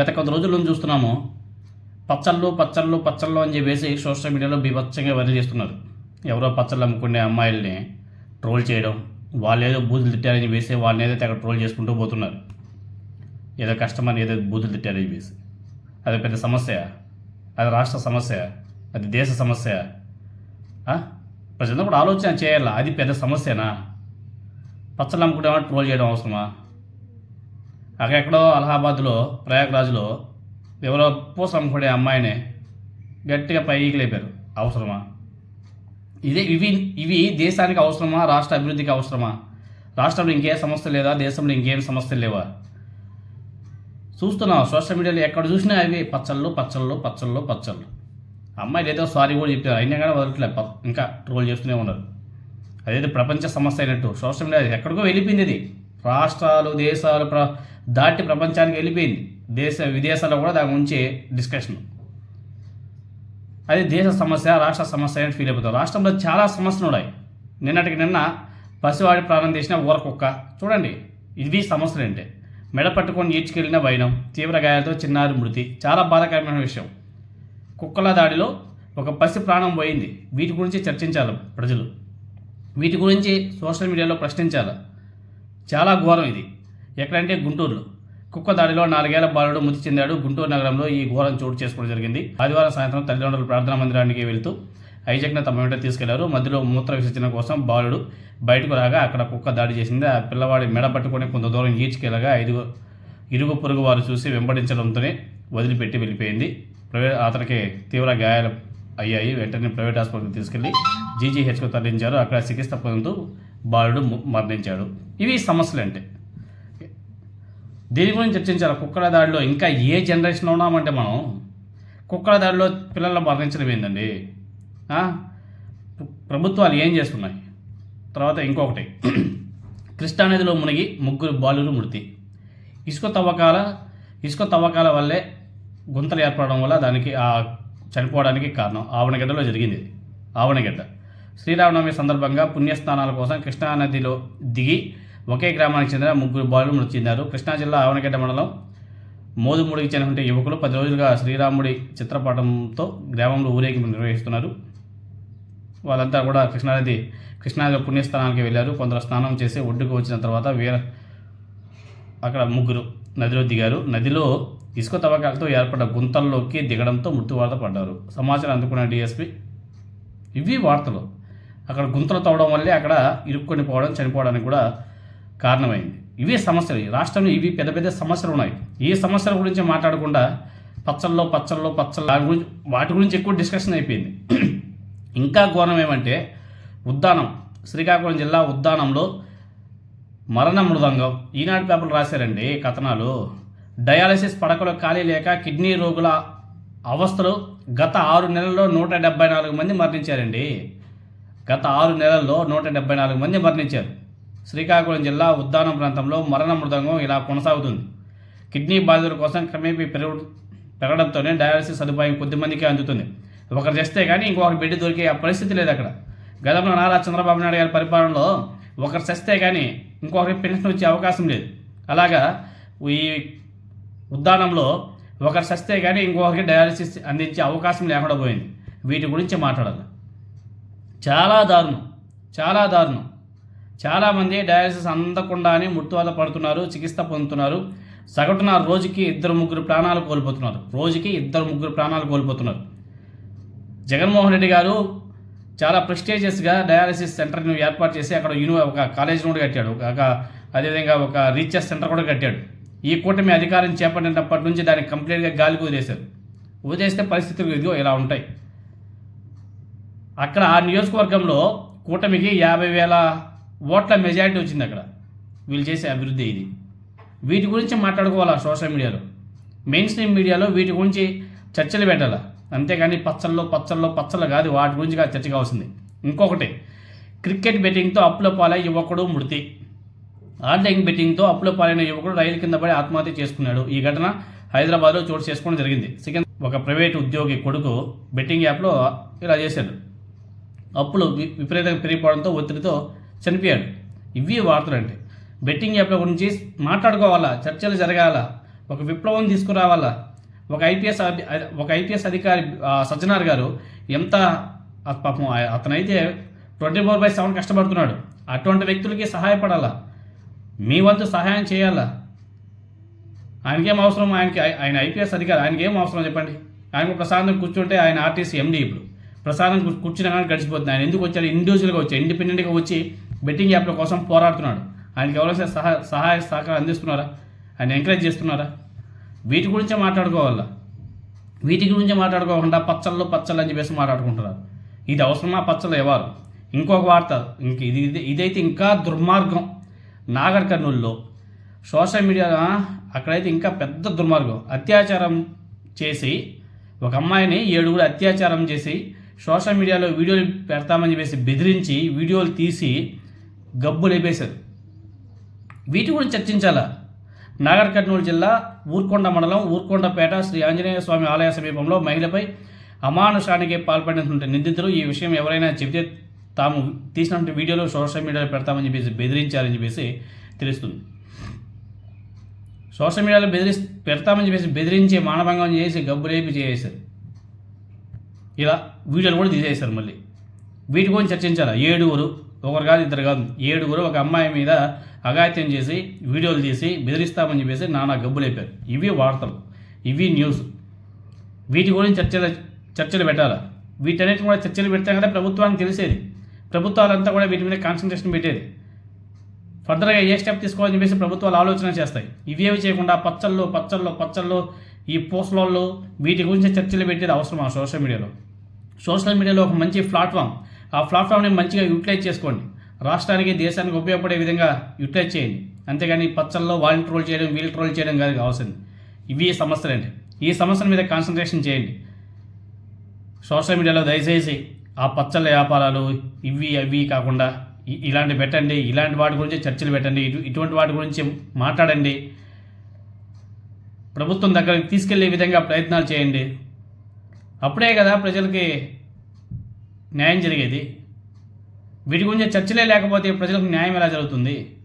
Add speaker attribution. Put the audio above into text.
Speaker 1: గత కొద్ది రోజుల నుంచి చూస్తున్నాము. పచ్చళ్ళు పచ్చళ్ళు పచ్చళ్ళు అని చెప్పేసి సోషల్ మీడియాలో బీభత్సంగా వైరల్ చేస్తున్నారు. ఎవరో పచ్చళ్ళు అమ్ముకునే అమ్మాయిల్ని ట్రోల్ చేయడం వాళ్ళు ఏదో బూతులు తిట్టారని చెప్పేసి వాళ్ళని ఏదైతే అక్కడ ట్రోల్ చేసుకుంటూ పోతున్నారు. ఏదో కష్టమని ఏదో బూతులు తిట్టారని చెప్పేసి. అది పెద్ద సమస్య అది రాష్ట్ర సమస్య అది దేశ సమస్య ఆ? ప్రజలందరూ కూడా ఆలోచన చేయాలా? అది పెద్ద సమస్యనా? పచ్చళ్ళు అమ్ముకుంటే ట్రోల్ చేయడం అవసరమా? అక్కడెక్కడో అలహాబాద్లో ప్రయాగరాజ్లో ఎవరో పూసలు అమ్మాయిని గట్టిగా పైకి లేపారు. అవసరమా? ఇదే ఇవి ఇవి దేశానికి అవసరమా? రాష్ట్ర అభివృద్ధికి అవసరమా? రాష్ట్రంలో ఇంకే సమస్య లేదా? దేశంలో ఇంకేం సమస్యలు లేవా? చూస్తున్నాం సోషల్ మీడియాలో ఎక్కడ చూసినా అవి పచ్చళ్ళు పచ్చళ్ళు పచ్చళ్ళు పచ్చళ్ళు. అమ్మాయిలు ఏదో సారీ కూడా చెప్పారు. అయినా కానీ వదలట్లేదు. ఇంకా ట్రోల్ చేస్తూనే ఉన్నారు. అదేదో ప్రపంచ సమస్య అయినట్టు. సోషల్ మీడియా ఎక్కడికో వెళ్ళిపోయింది ఇది. రాష్ట్రాలు దేశాలు ప్ర దాటి ప్రపంచానికి వెళ్ళిపోయింది. దేశ విదేశాల్లో కూడా దాని గురించి డిస్కషన్. అది దేశ సమస్య రాష్ట్ర సమస్య అని ఫీల్ అయిపోతాం. రాష్ట్రంలో చాలా సమస్యలు ఉన్నాయి. నిన్నటికి నిన్న పసివాడి ప్రాణం తీసిన ఊర కుక్క. చూడండి ఇవి సమస్యలు ఏంటి మెడ పట్టుకొని ఈడ్చుకెళ్ళిన వైనం తీవ్ర గాయాలతో చిన్నారి మృతి. చాలా బాధాకరమైన విషయం. కుక్కల దాడిలో ఒక పసి ప్రాణం పోయింది. వీటి గురించి చర్చించాలి ప్రజలు. వీటి గురించి సోషల్ మీడియాలో ప్రశ్నించాలి. చాలా ఘోరం ఇది. ఎక్కడంటే గుంటూరులో. కుక్క దాడిలో నాలుగేళ్ళ బాలుడు మృతి చెందాడు. గుంటూరు నగరంలో ఈ ఘోరం చోటు చేసుకోవడం జరిగింది. ఆదివారం సాయంత్రం తల్లిదండ్రులు ప్రార్థనా మందిరానికి వెళ్తూ ఐజక్ను తమ వెంట తీసుకెళ్ళారు. మధ్యలో మూత్ర విసర్జన కోసం బాలుడు బయటకు రాగా అక్కడ కుక్క దాడి చేసింది. ఆ పిల్లవాడి మెడ పట్టుకొని కొంత దూరం ఈడ్చుకెళ్ళగా ఐదుగు ఇరుగు పొరుగు వారు చూసి వెంబడించడంతోనే వదిలిపెట్టి వెళ్ళిపోయింది. ప్రైవేట్ అతనికి తీవ్ర గాయాలు అయ్యాయి. వెంటనే ప్రైవేట్ ఆసుపత్రికి తీసుకెళ్ళి జీజీహెచ్కు తరలించారు. అక్కడ చికిత్స పొందుతూ బాలుడు మరణించాడు. ఇవి సమస్యలు అంటే. దీని గురించి చర్చించాలి. కుక్కల దాడిలో ఇంకా ఏ జనరేషన్లో ఉన్నామంటే మనం కుక్కల దాడిలో పిల్లలు మరణించడం ఏందండి? ప్రభుత్వాలు ఏం చేస్తున్నాయి? తర్వాత ఇంకొకటి. కృష్ణానదిలో మునిగి ముగ్గురు బాలులు మృతి. ఇసుక తవ్వకాల ఇసుక తవ్వకాల వల్లే గుంతలు ఏర్పడడం వల్ల దానికి ఆ చనిపోవడానికి కారణం ఆవణగడ్డలో జరిగింది. ఆవనగడ్డ. ఆవణగడ్డ శ్రీరామనవమి సందర్భంగా పుణ్యస్నానాల కోసం కృష్ణానదిలో దిగి ఒకే గ్రామానికి చెందిన ముగ్గురు బాలు మృతి చెందారు. కృష్ణా జిల్లా ఆవనగడ్డ మండలం మోదుముడికి చెందిన యువకులు పది రోజులుగా శ్రీరాముడి చిత్రపటంతో గ్రామంలో ఊరేగింపు నిర్వహిస్తున్నారు. వాళ్ళంతా కూడా కృష్ణానది కృష్ణానదిలో పుణ్యస్థానానికి వెళ్ళారు. కొందరు స్నానం చేసి ఒడ్డుకు వచ్చిన తర్వాత వీర అక్కడ ముగ్గురు నదిలో దిగారు. నదిలో ఇసుక తవ్వకాలతో ఏర్పడ్డ గుంతల్లోకి దిగడంతో మృత్యువార్త పడ్డారు. సమాచారం అందుకున్న డిఎస్పి ఇవి వార్తలు. అక్కడ గుంతలు తవ్వడం వల్లే అక్కడ ఇరుక్కొని పోవడం చనిపోవడానికి కూడా కారణమైంది. ఇవే సమస్యలు. ఈ రాష్ట్రంలో ఇవి పెద్ద పెద్ద సమస్యలు ఉన్నాయి. ఈ సమస్యల గురించి మాట్లాడకుండా పచ్చల్లో పచ్చల్లో పచ్చళ్ళు దాని గురించి వాటి గురించి ఎక్కువ డిస్కషన్ అయిపోయింది. ఇంకా ఘోరం ఏమంటే ఉద్దానం. శ్రీకాకుళం జిల్లా ఉద్దానంలో మరణ మృదంగం. ఈనాడు పేపర్లు రాశారండి కథనాలు. డయాలసిస్ పడకలో ఖాళీ లేక కిడ్నీ రోగుల అవస్థలు గత ఆరు నెలల్లో నూట డెబ్బై నాలుగు మంది మరణించారండి. గత ఆరు నెలల్లో నూట డెబ్బై నాలుగు మంది మరణించారు. శ్రీకాకుళం జిల్లా ఉద్దానం ప్రాంతంలో మరణ మృదంగం ఇలా కొనసాగుతుంది. కిడ్నీ బాధితుల కోసం క్రమేపీ పెరుగు పెరగడంతోనే డయాలసిస్ సదుపాయం కొద్దిమందికి అందుతుంది. ఒకరు చేస్తే కానీ ఇంకొకరు బిడ్డ దొరికే ఆ పరిస్థితి లేదు అక్కడ. గతంలో నారా చంద్రబాబు నాయుడు గారి పరిపాలనలో ఒకరు చేస్తే కానీ ఇంకొకరికి పెన్షన్ వచ్చే అవకాశం లేదు. అలాగా ఈ ఉద్దానంలో ఒకరు సస్తే కానీ ఇంకొకరికి డయాలసిస్ అందించే అవకాశం లేకుండా పోయింది. వీటి గురించి మాట్లాడాలి చాలా దారుణం. చాలా దారుణం. చాలామంది డయాలసిస్ అందకుండానే మృత్యువాత పడుతున్నారు చికిత్స పొందుతున్నారు. సగటున రోజుకి ఇద్దరు ముగ్గురు ప్రాణాలు కోల్పోతున్నారు. రోజుకి ఇద్దరు ముగ్గురు ప్రాణాలు కోల్పోతున్నారు. జగన్మోహన్ రెడ్డి గారు చాలా ప్రెస్టేజియస్గా డయాలసిస్ సెంటర్ని ఏర్పాటు చేసి అక్కడ యూనివర్ ఒక కాలేజ్ కూడా కట్టాడు. ఒక అదేవిధంగా ఒక రీచెస్ సెంటర్ కూడా కట్టాడు. ఈ కూటమి అధికారం చేపట్టినప్పటి నుంచి దానికి కంప్లీట్గా గాలికి కుదిరేశారు వదిలేస్తే పరిస్థితులు ఇదిగో ఇలా ఉంటాయి. అక్కడ ఆ నియోజకవర్గంలో కూటమికి యాభై వేల ఓట్ల మెజారిటీ వచ్చింది అక్కడ. వీళ్ళు చేసే అభివృద్ధి ఇది. వీటి గురించి మాట్లాడుకోవాలా సోషల్ మీడియాలో? మెయిన్ స్ట్రీమ్ మీడియాలో వీటి గురించి చర్చలు పెట్టాలా? అంతేగాని పచ్చల్లో పచ్చల్లో పచ్చళ్ళు కాదు వాటి గురించి చర్చ కావాల్సింది. ఇంకొకటి క్రికెట్ బెట్టింగ్తో అప్పుల పాలై యువకుడు మృతి. ఆన్లైన్ బెట్టింగ్తో అప్పుల పాలైన యువకుడు రైలు కింద పడి ఆత్మహత్య చేసుకున్నాడు. ఈ ఘటన హైదరాబాద్లో చోటు చేసుకోవడం జరిగింది. సెకండ్ ఒక ప్రైవేట్ ఉద్యోగి కొడుకు బెట్టింగ్ యాప్లో ఇలా చేశాడు. అప్పులు విపరీతంగా పెరిగిపోవడంతో ఒత్తిడితో చనిపోయాడు. ఇవి వార్తలు అంటే బెట్టింగ్ యాప్ల గురించి మాట్లాడుకోవాలా? చర్చలు జరగాల? ఒక విప్లవం తీసుకురావాలా? ఒక ఐపీఎస్ ఒక ఐపీఎస్ అధికారి సజ్జనార్ గారు ఎంత పాపం అతనైతే ట్వంటీ ఫోర్ బై సెవెన్ కష్టపడుతున్నాడు. అటువంటి వ్యక్తులకి సహాయపడాలా? మీ వంతు సహాయం చేయాలా? ఆయనకేం అవసరం? ఆయనకి ఆయన ఐపీఎస్ అధికారి ఆయనకేం అవసరం చెప్పండి? ఆయన ప్రశాంతం కూర్చుంటే ఆయన ఆర్టీసీ ఎండీ ఇప్పుడు. ప్రసాదం కూర్చున్న కానీ గడిచిపోతుంది. ఆయన ఎందుకు వచ్చాడు? ఇండివిజువల్గా వచ్చి ఇండిపెండెంట్గా వచ్చి బెట్టింగ్ యాప్ల కోసం పోరాడుతున్నాడు. ఆయనకి ఎవరైనా సహాయ సహాయ సహకారం అందిస్తున్నారా? ఆయన ఎంకరేజ్ చేస్తున్నారా? వీటి గురించే మాట్లాడుకోవాలా? వీటి గురించి మాట్లాడుకోకుండా పచ్చళ్ళు పచ్చళ్ళు అని చెప్పేసి మాట్లాడుకుంటున్నారు. ఇది అవసరమా? పచ్చళ్ళు ఎవరు? ఇంకొక వార్త ఇంక ఇది ఇది- ఇదైతే ఇంకా దుర్మార్గం. నాగర్ కర్నూలులో సోషల్ మీడియా అక్కడైతే ఇంకా పెద్ద దుర్మార్గం. అత్యాచారం చేసి ఒక అమ్మాయిని ఏడుగురు అత్యాచారం చేసి సోషల్ మీడియాలో వీడియోలు పెడతామని చెప్పేసి బెదిరించి వీడియోలు తీసి గబ్బు లేపేశారు. వీటి గురించి చర్చించాలా? నాగర్ కర్నూలు జిల్లా ఊర్కొండ మండలం ఊర్కొండపేట శ్రీ ఆంజనేయ స్వామి ఆలయ సమీపంలో మహిళపై అమానుషానికి పాల్పడినటువంటి నిందితులు ఈ విషయం ఎవరైనా చెబితే తాము తీసినటువంటి వీడియోలు సోషల్ మీడియాలో పెడతామని చెప్పేసి బెదిరించారని చెప్పేసి తెలుస్తుంది. సోషల్ మీడియాలో బెదిరి పెడతామని చెప్పేసి బెదిరించి మానభంగం చేసి గబ్బులేపి చేసేశారు. ఇలా వీడియోలు కూడా తీసేశారు మళ్ళీ. వీటి గురించి చర్చించాలి? ఏడుగురు ఒకరు కాదు ఇద్దరు కాదు. ఏడుగురు ఒక అమ్మాయి మీద అఘాయిత్యం చేసి వీడియోలు తీసి బెదిరిస్తామని చెప్పేసి నానా గబ్బులేపారు ఇవి వార్తలు. ఇవి న్యూస్. వీటి గురించి చర్చలు చర్చలు పెట్టాలా? వీటన్నిటి కూడా చర్చలు పెడితే కదా ప్రభుత్వానికి తెలిసేది. ప్రభుత్వాలంతా కూడా వీటి మీద కాన్సన్ట్రేషన్ పెట్టేది. ఫర్దర్గా ఏ స్టెప్ తీసుకోవాలని చెప్పేసి ప్రభుత్వాలు ఆలోచన చేస్తాయి. ఇవేవి చేయకుండా పచ్చళ్ళు పచ్చళ్ళు పచ్చళ్ళు ఈ పోస్టులలో వీటి గురించి చర్చలు పెట్టేది అవసరం ఆ సోషల్ మీడియాలో? సోషల్ మీడియాలో ఒక మంచి ప్లాట్ఫామ్. ఆ ప్లాట్ఫామ్ని మంచిగా యూటిలైజ్ చేసుకోండి. రాష్ట్రానికి దేశానికి ఉపయోగపడే విధంగా యూటిలైజ్ చేయండి. అంతేగాని పచ్చల్లో వాళ్ళని ట్రోల్ చేయడం వీళ్ళు ట్రోల్ చేయడం కాదు కావాల్సింది ఇవి సమస్యలండి. ఈ సమస్యల మీద కాన్సన్ట్రేషన్ చేయండి. సోషల్ మీడియాలో దయచేసి ఆ పచ్చళ్ళ వ్యాపారాలు ఇవి అవి కాకుండా ఇ- ఇలాంటి పెట్టండి. ఇలాంటి వాటి గురించి చర్చలు పెట్టండి. ఇటు ఇటువంటి వాటి గురించి మాట్లాడండి. ప్రభుత్వం దగ్గరికి తీసుకెళ్ళే విధంగా ప్రయత్నాలు చేయండి. అప్పుడే కదా ప్రజలకి న్యాయం జరిగేది. వీటి గురించి చర్చలే లేకపోతే ప్రజలకు న్యాయం ఎలా జరుగుతుంది?